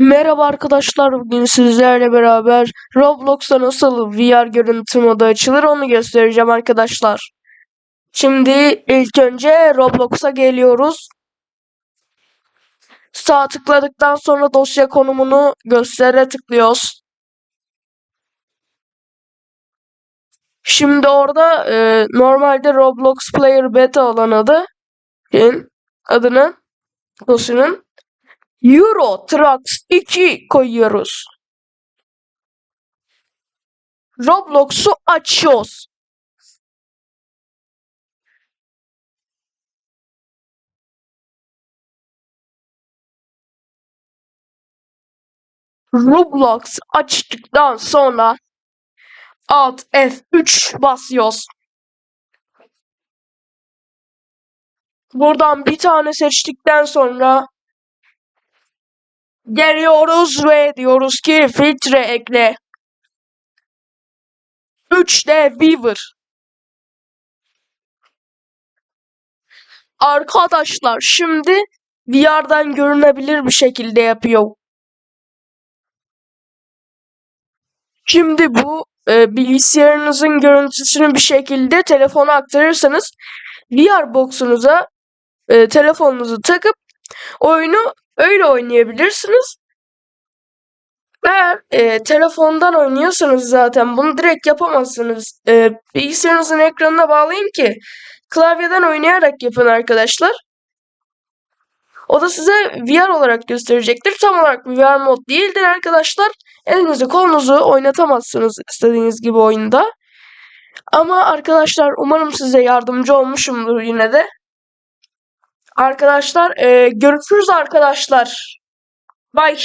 Merhaba arkadaşlar bugün sizlerle beraber Roblox'ta nasıl VR görüntü modu açılır onu göstereceğim arkadaşlar. Şimdi ilk önce Roblox'a geliyoruz. Sağ tıkladıktan sonra dosya konumunu göstere tıklıyoruz. Şimdi orada e, normalde Roblox Player Beta olan adı adını dosyanın Euro Trucks 2 koyuyoruz. Roblox'u açıyoruz. Roblox açtıktan sonra Alt F3 basıyoruz. Buradan bir tane seçtikten sonra geliyoruz ve diyoruz ki filtre ekle. 3D Weaver. Arkadaşlar şimdi VR'dan görünebilir bir şekilde yapıyor. Şimdi bu e, bilgisayarınızın görüntüsünü bir şekilde telefona aktarırsanız VR box'unuza e, telefonunuzu takıp oyunu öyle oynayabilirsiniz. Eğer e, telefondan oynuyorsanız zaten bunu direkt yapamazsınız. E, bilgisayarınızın ekranına bağlayın ki klavyeden oynayarak yapın arkadaşlar. O da size VR olarak gösterecektir. Tam olarak VR mod değildir arkadaşlar. Elinizi kolunuzu oynatamazsınız istediğiniz gibi oyunda. Ama arkadaşlar umarım size yardımcı olmuşumdur yine de. Arkadaşlar e, görüşürüz arkadaşlar. Bye.